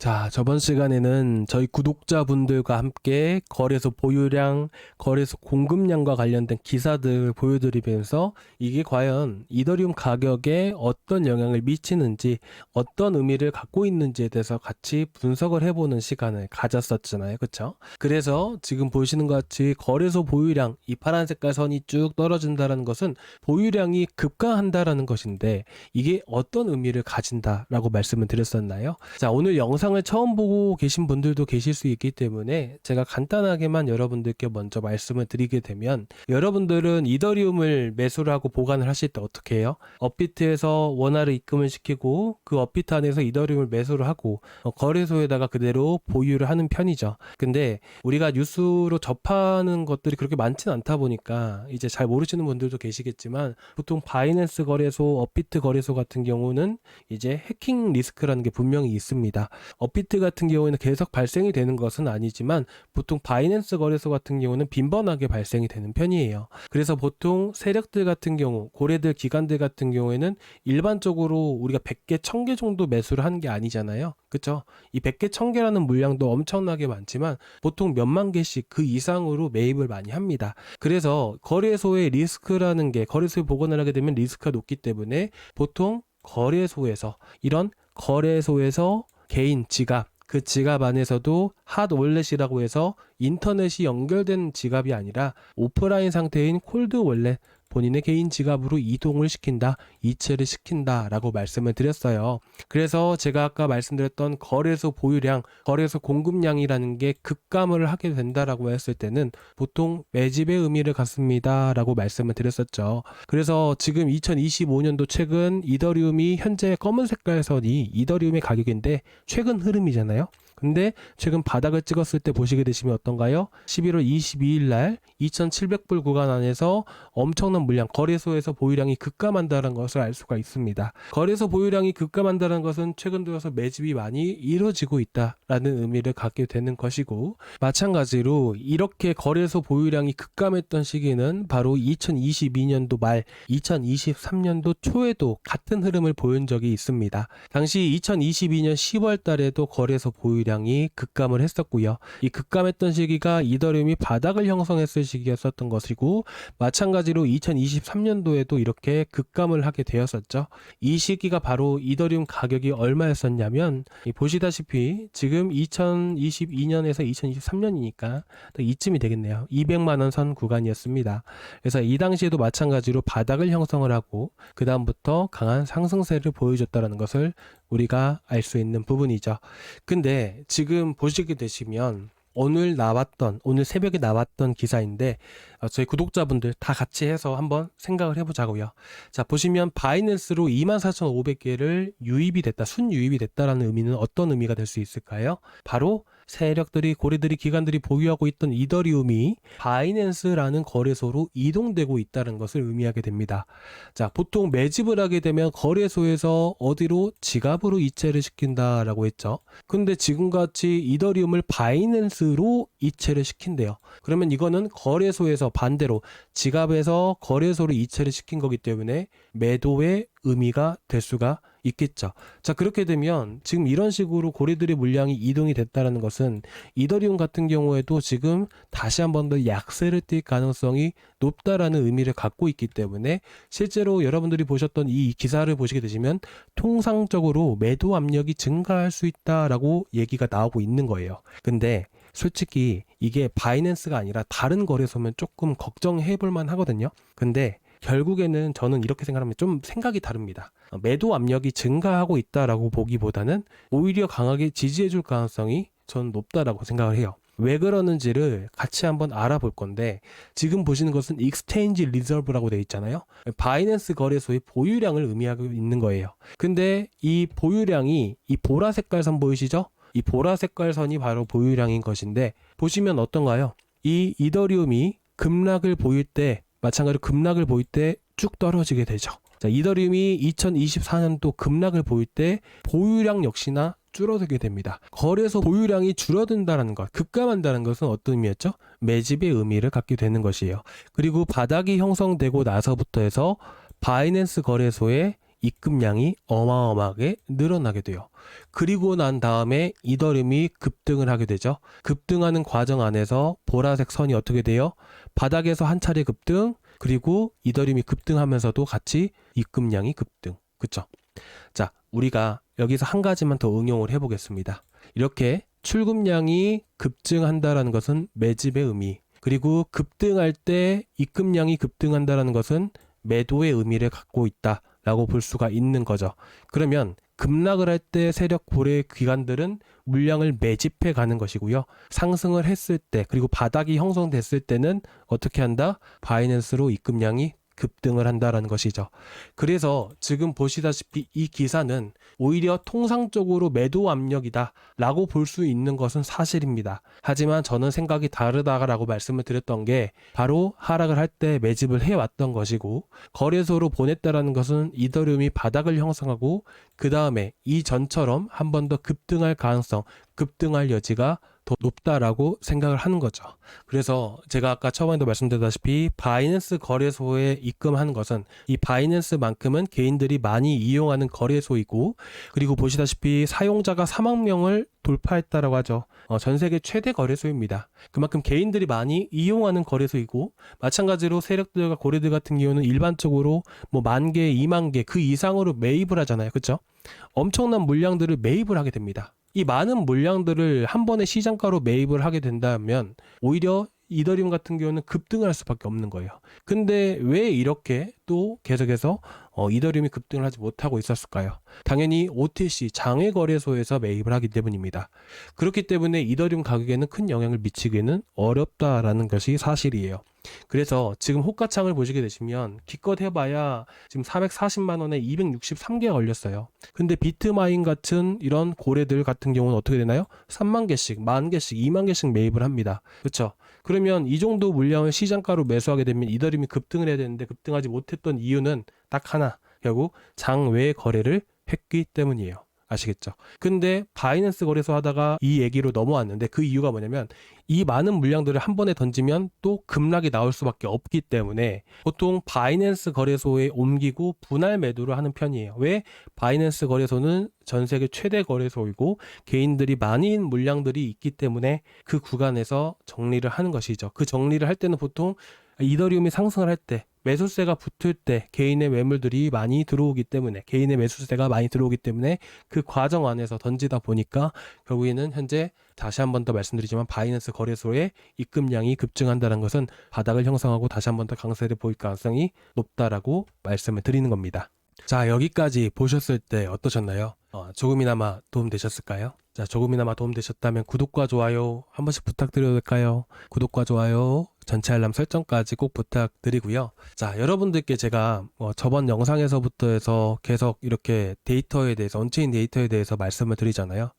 자, 저번 시간에는 저희 구독자분들과 함께 거래소 보유량, 거래소 공급량과 관련된 기사들 보여드리면서 이게 과연 이더리움 가격에 어떤 영향을 미치는지, 어떤 의미를 갖고 있는지에 대해서 같이 분석을 해보는 시간을 가졌었잖아요. 그쵸? 그래서 지금 보시는 것 같이 거래소 보유량, 이 파란 색깔 선이 쭉 떨어진다는 것은 보유량이 급감한다라는 것인데 이게 어떤 의미를 가진다라고 말씀을 드렸었나요? 자, 오늘 영상 을 처음 보고 계신 분들도 계실 수 있기 때문에 제가 간단하게만 여러분들께 먼저 말씀을 드리게 되면 여러분들은 이더리움을 매수를 하고 보관을 하실 때 어떻게 해요? 업비트에서 원화를 입금을 시키고 그 업비트 안에서 이더리움을 매수를 하고 어, 거래소에다가 그대로 보유를 하는 편이죠. 근데 우리가 뉴스로 접하는 것들이 그렇게 많지는 않다 보니까 이제 잘 모르시는 분들도 계시겠지만 보통 바이낸스 거래소, 업비트 거래소 같은 경우는 이제 해킹 리스크라는 게 분명히 있습니다. 업비트 같은 경우에는 계속 발생이 되는 것은 아니지만 보통 바이낸스 거래소 같은 경우는 빈번하게 발생이 되는 편이에요. 그래서 보통 세력들 같은 경우, 고래들 기관들 같은 경우에는 일반적으로 우리가 100개, 1000개 정도 매수를 하는 게 아니잖아요. 그쵸? 이 100개, 1000개라는 물량도 엄청나게 많지만 보통 몇만 개씩 그 이상으로 매입을 많이 합니다. 그래서 거래소의 리스크라는 게 거래소에 복원을 하게 되면 리스크가 높기 때문에 보통 거래소에서 이런 거래소에서 개인 지갑 그 지갑 안에서도 핫 월렛이라고 해서 인터넷이 연결된 지갑이 아니라 오프라인 상태인 콜드 월렛 본인의 개인 지갑으로 이동을 시킨다, 이체를 시킨다 라고 말씀을 드렸어요. 그래서 제가 아까 말씀드렸던 거래소 보유량, 거래소 공급량이라는 게 급감을 하게 된다라고 했을 때는 보통 매집의 의미를 갖습니다 라고 말씀을 드렸었죠. 그래서 지금 2025년도 최근 이더리움이 현재 검은 색깔 선이 이더리움의 가격인데 최근 흐름이잖아요. 근데 최근 바닥을 찍었을 때 보시게 되시면 어떤가요? 11월 22일 날 2,700불 구간 안에서 엄청난 물량, 거래소에서 보유량이 급감한다는 것을 알 수가 있습니다. 거래소 보유량이 급감한다는 것은 최근 들어서 매집이 많이 이루어지고 있다라는 의미를 갖게 되는 것이고 마찬가지로 이렇게 거래소 보유량이 급감했던 시기는 바로 2022년도 말 2023년도 초에도 같은 흐름을 보인 적이 있습니다. 당시 2022년 10월 달에도 거래소 보유량이 급감을 했었고요. 이 급감했던 시기가 이더리움이 바닥을 형성했을 시기였었던 것이고 마찬가지로 2023년도에도 이렇게 급감을 하게 되었었죠. 이 시기가 바로 이더리움 가격이 얼마였었냐면 이 보시다시피 지금 2022년에서 2023년이니까 이쯤이 되겠네요. 200만 원 선 구간이었습니다. 그래서 이 당시에도 마찬가지로 바닥을 형성을 하고 그 다음부터 강한 상승세를 보여줬다는 것을 우리가 알 수 있는 부분이죠. 근데 지금 보시게 되시면 오늘 나왔던 오늘 새벽에 나왔던 기사인데 어, 저희 구독자분들 다 같이 해서 한번 생각을 해보자고요. 자 보시면 바이낸스로 24,500개를 유입이 됐다, 순 유입이 됐다라는 의미는 어떤 의미가 될 수 있을까요? 바로 세력들이 고래들이 기관들이 보유하고 있던 이더리움이 바이낸스라는 거래소로 이동되고 있다는 것을 의미하게 됩니다. 자, 보통 매집을 하게 되면 거래소에서 어디로 지갑으로 이체를 시킨다라고 했죠. 근데 지금같이 이더리움을 바이낸스로 이체를 시킨대요. 그러면 이거는 거래소에서 반대로 지갑에서 거래소로 이체를 시킨 거기 때문에 매도의 의미가 될 수가 있겠죠. 자, 그렇게 되면 지금 이런 식으로 고래들의 물량이 이동이 됐다는 것은 이더리움 같은 경우에도 지금 다시 한 번 더 약세를 띌 가능성이 높다라는 의미를 갖고 있기 때문에 실제로 여러분들이 보셨던 이 기사를 보시게 되시면 통상적으로 매도 압력이 증가할 수 있다라고 얘기가 나오고 있는 거예요. 근데 솔직히 이게 바이낸스가 아니라 다른 거래소면 조금 걱정해 볼만 하거든요. 근데 결국에는 저는 이렇게 생각하면 좀 생각이 다릅니다. 어, 매도 압력이 증가하고 있다라고 보기보다는 오히려 강하게 지지해 줄 가능성이 전 높다라고 생각을 해요. 왜 그러는지를 같이 한번 알아볼 건데 지금 보시는 것은 익스체인지 리저브라고 되어 있잖아요. 바이낸스 거래소의 보유량을 의미하고 있는 거예요. 근데 이 보유량이 이 보라 색깔 선 보이시죠? 이 보라 색깔 선이 바로 보유량인 것인데 보시면 어떤가요? 이 이더리움이 급락을 보일 때 마찬가지로 급락을 보일 때 쭉 떨어지게 되죠. 자, 이더리움이 2024년도 급락을 보일 때 보유량 역시나 줄어들게 됩니다. 거래소 보유량이 줄어든다는 것, 급감한다는 것은 어떤 의미였죠? 매집의 의미를 갖게 되는 것이에요. 그리고 바닥이 형성되고 나서부터 해서 바이낸스 거래소에 입금량이 어마어마하게 늘어나게 돼요. 그리고 난 다음에 이더리움이 급등을 하게 되죠. 급등하는 과정 안에서 보라색 선이 어떻게 돼요? 바닥에서 한 차례 급등, 그리고 이더리움이 급등하면서도 같이 입금량이 급등. 그쵸? 자, 우리가 여기서 한 가지만 더 응용을 해보겠습니다. 이렇게 출금량이 급증한다라는 것은 매집의 의미, 그리고 급등할 때 입금량이 급등한다라는 것은 매도의 의미를 갖고 있다 라고 볼 수가 있는 거죠. 그러면 급락을 할 때 세력 고래 기관들은 물량을 매집해 가는 것이고요. 상승을 했을 때 그리고 바닥이 형성됐을 때는 어떻게 한다? 바이낸스로 입금량이 급등을 한다라는 것이죠. 그래서 지금 보시다시피 이 기사는 오히려 통상적으로 매도 압력이다라고 볼 수 있는 것은 사실입니다. 하지만 저는 생각이 다르다라고 말씀을 드렸던 게 바로 하락을 할 때 매집을 해왔던 것이고 거래소로 보냈다라는 것은 이더리움이 바닥을 형성하고 그 다음에 이 전처럼 한 번 더 급등할 가능성, 급등할 여지가 더 높다라고 생각을 하는 거죠. 그래서 제가 아까 처음에도 말씀드렸다시피 바이낸스 거래소에 입금하는 것은 이 바이낸스만큼은 개인들이 많이 이용하는 거래소이고 그리고 보시다시피 사용자가 3억 명을 돌파했다라고 하죠. 어, 전 세계 최대 거래소입니다. 그만큼 개인들이 많이 이용하는 거래소이고 마찬가지로 세력들과 고래들 같은 경우는 일반적으로 뭐 만 개, 2만 개 그 이상으로 매입을 하잖아요. 그렇죠? 엄청난 물량들을 매입을 하게 됩니다. 이 많은 물량들을 한 번에 시장가로 매입을 하게 된다면 오히려 이더리움 같은 경우는 급등할 수밖에 없는 거예요. 근데 왜 이렇게 또 계속해서 어, 이더리움이 급등을 하지 못하고 있었을까요? 당연히 OTC 장외 거래소에서 매입을 하기 때문입니다. 그렇기 때문에 이더리움 가격에는 큰 영향을 미치기는 어렵다라는 것이 사실이에요. 그래서 지금 호가창을 보시게 되시면 기껏 해봐야 지금 440만 원에 263개가 걸렸어요. 근데 비트마인 같은 이런 고래들 같은 경우는 어떻게 되나요? 3만 개씩, 만 개씩, 2만 개씩 매입을 합니다. 그렇죠? 그러면 이 정도 물량을 시장가로 매수하게 되면 이더리움이 급등을 해야 되는데 급등하지 못했던 이유는 딱 하나. 결국 장외 거래를 했기 때문이에요. 아시겠죠? 근데 바이낸스 거래소 하다가 이 얘기로 넘어왔는데 그 이유가 뭐냐면 이 많은 물량들을 한 번에 던지면 또 급락이 나올 수밖에 없기 때문에 보통 바이낸스 거래소에 옮기고 분할 매도를 하는 편이에요. 왜? 바이낸스 거래소는 전 세계 최대 거래소이고 개인들이 많은 물량들이 있기 때문에 그 구간에서 정리를 하는 것이죠. 그 정리를 할 때는 보통 이더리움이 상승을 할 때 매수세가 붙을 때 개인의 매물들이 많이 들어오기 때문에 개인의 매수세가 많이 들어오기 때문에 그 과정 안에서 던지다 보니까 결국에는 현재 다시 한 번 더 말씀드리지만 바이낸스 거래소의 입금량이 급증한다는 것은 바닥을 형성하고 다시 한 번 더 강세를 보일 가능성이 높다라고 말씀을 드리는 겁니다. 자 여기까지 보셨을 때 어떠셨나요? 어, 조금이나마 도움 되셨을까요? 자 조금이나마 도움 되셨다면 구독과 좋아요 한 번씩 부탁드려도 될까요? 구독과 좋아요 전체 알람 설정까지 꼭 부탁드리고요. 자, 여러분들께 제가 뭐 저번 영상에서부터 해서 계속 이렇게 데이터에 대해서, 언체인 데이터에 대해서 말씀을 드리잖아요.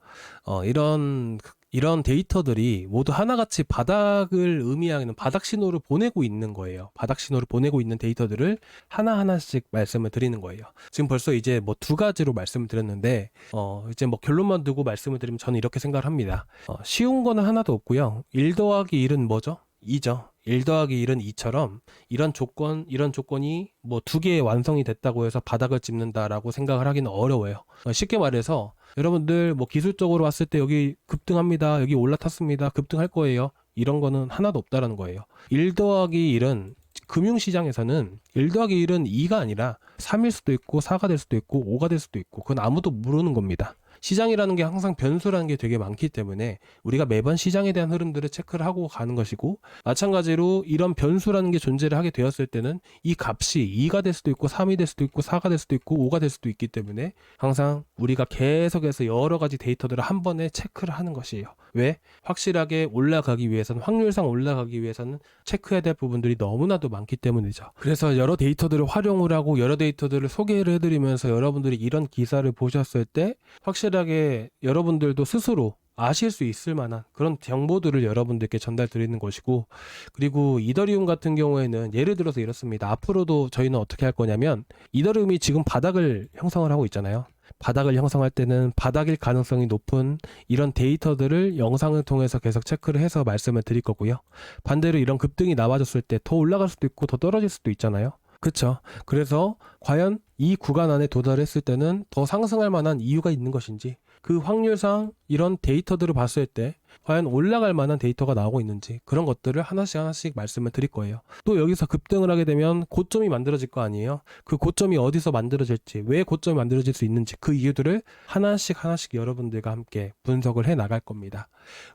어, 이런, 이런 데이터들이 모두 하나같이 바닥을 의미하는 바닥 신호를 보내고 있는 거예요. 바닥 신호를 보내고 있는 데이터들을 하나하나씩 말씀을 드리는 거예요. 지금 벌써 이제 뭐 두 가지로 말씀을 드렸는데, 어, 이제 뭐 결론만 두고 말씀을 드리면 저는 이렇게 생각을 합니다. 어, 쉬운 거는 하나도 없고요. 1 더하기 1은 뭐죠? 2죠. 1 더하기 1은 2처럼 이런 조건, 이런 조건이 뭐 두 개의 완성이 됐다고 해서 바닥을 짚는다라고 생각을 하기는 어려워요. 어, 쉽게 말해서 여러분들 뭐 기술적으로 왔을 때 여기 급등합니다. 여기 올라탔습니다. 급등할 거예요. 이런 거는 하나도 없다라는 거예요. 1 더하기 1은 금융시장에서는 1 더하기 1은 2가 아니라 3일 수도 있고 4가 될 수도 있고 5가 될 수도 있고 그건 아무도 모르는 겁니다. 시장이라는 게 항상 변수라는 게 되게 많기 때문에 우리가 매번 시장에 대한 흐름들을 체크를 하고 가는 것이고 마찬가지로 이런 변수라는 게 존재를 하게 되었을 때는 이 값이 2가 될 수도 있고 3이 될 수도 있고 4가 될 수도 있고 5가 될 수도 있기 때문에 항상 우리가 계속해서 여러 가지 데이터들을 한 번에 체크를 하는 것이에요. 왜? 확실하게 올라가기 위해서는 확률상 올라가기 위해서는 체크해야 될 부분들이 너무나도 많기 때문이죠. 그래서 여러 데이터들을 활용을 하고 여러 데이터들을 소개를 해드리면서 여러분들이 이런 기사를 보셨을 때 확실 하게 여러분들도 스스로 아실 수 있을 만한 그런 정보들을 여러분들께 전달 드리는 것이고 그리고 이더리움 같은 경우에는 예를 들어서 이렇습니다. 앞으로도 저희는 어떻게 할 거냐면 이더리움이 지금 바닥을 형성을 하고 있잖아요. 바닥을 형성할 때는 바닥일 가능성이 높은 이런 데이터들을 영상을 통해서 계속 체크를 해서 말씀을 드릴 거고요. 반대로 이런 급등이 나와줬을 때 더 올라갈 수도 있고 더 떨어질 수도 있잖아요. 그렇죠. 그래서 과연 이 구간 안에 도달했을 때는 더 상승할 만한 이유가 있는 것인지 그 확률상 이런 데이터들을 봤을 때 과연 올라갈 만한 데이터가 나오고 있는지 그런 것들을 하나씩 하나씩 말씀을 드릴 거예요. 또 여기서 급등을 하게 되면 고점이 만들어질 거 아니에요. 그 고점이 어디서 만들어질지, 왜 고점이 만들어질 수 있는지 그 이유들을 하나씩 하나씩 여러분들과 함께 분석을 해 나갈 겁니다.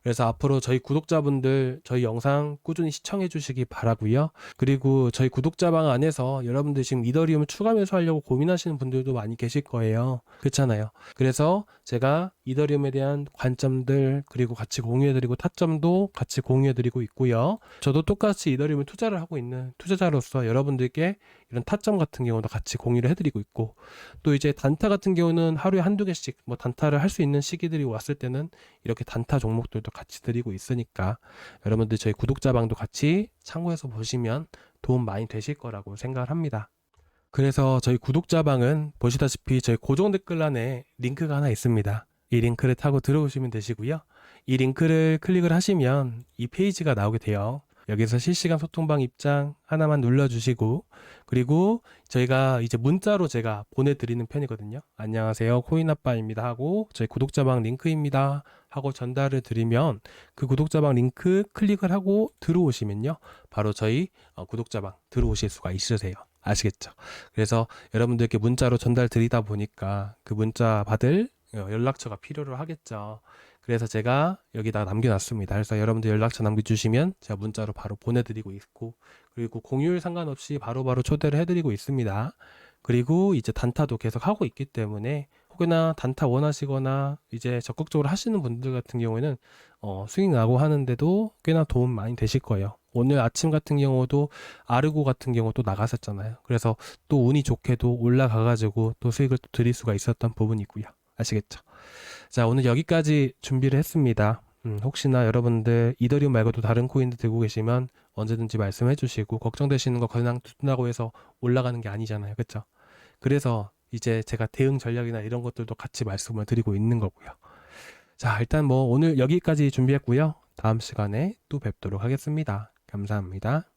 그래서 앞으로 저희 구독자분들 저희 영상 꾸준히 시청해 주시기 바라고요. 그리고 저희 구독자방 안에서 여러분들 지금 이더리움을 추가 매수하려고 고민하시는 분들도 많이 계실 거예요. 그렇잖아요. 그래서 제가 이더리움에 대한 관점들 그리고 같이 공유해드리고 타점도 같이 공유해드리고 있고요. 저도 똑같이 이더리움에 투자를 하고 있는 투자자로서 여러분들께 이런 타점 같은 경우도 같이 공유를 해드리고 있고 또 이제 단타 같은 경우는 하루에 한두 개씩 뭐 단타를 할 수 있는 시기들이 왔을 때는 이렇게 단타 종목들도 같이 드리고 있으니까 여러분들 저희 구독자방도 같이 참고해서 보시면 도움 많이 되실 거라고 생각을 합니다. 그래서 저희 구독자방은 보시다시피 저희 고정 댓글란에 링크가 하나 있습니다. 이 링크를 타고 들어오시면 되시고요. 이 링크를 클릭을 하시면 이 페이지가 나오게 돼요. 여기서 실시간 소통방 입장 하나만 눌러주시고 그리고 저희가 이제 문자로 제가 보내드리는 편이거든요. 안녕하세요 코인아빠입니다 하고 저희 구독자방 링크입니다 하고 전달을 드리면 그 구독자방 링크 클릭을 하고 들어오시면요 바로 저희 어, 구독자방 들어오실 수가 있으세요. 아시겠죠? 그래서 여러분들께 문자로 전달 드리다 보니까 그 문자 받을 어, 연락처가 필요로 하겠죠. 그래서 제가 여기다가 남겨놨습니다. 그래서 여러분들 연락처 남겨주시면 제가 문자로 바로 보내드리고 있고 그리고 공휴일 상관없이 바로 바로 초대를 해드리고 있습니다. 그리고 이제 단타도 계속 하고 있기 때문에 혹여나 단타 원하시거나 이제 적극적으로 하시는 분들 같은 경우에는 어, 수익 나고 하는데도 꽤나 도움 많이 되실 거예요. 오늘 아침 같은 경우도 아르고 같은 경우도 나갔었잖아요. 그래서 또 운이 좋게도 올라가가지고 또 수익을 또 드릴 수가 있었던 부분이고요. 아시겠죠? 자, 오늘 여기까지 준비를 했습니다. 음, 혹시나 여러분들 이더리움 말고도 다른 코인들 들고 계시면 언제든지 말씀해 주시고 걱정되시는 거 그냥 두둔다고 해서 올라가는 게 아니잖아요. 그렇죠? 그래서 이제 제가 대응 전략이나 이런 것들도 같이 말씀을 드리고 있는 거고요. 자, 일단 뭐 오늘 여기까지 준비했고요. 다음 시간에 또 뵙도록 하겠습니다. 감사합니다.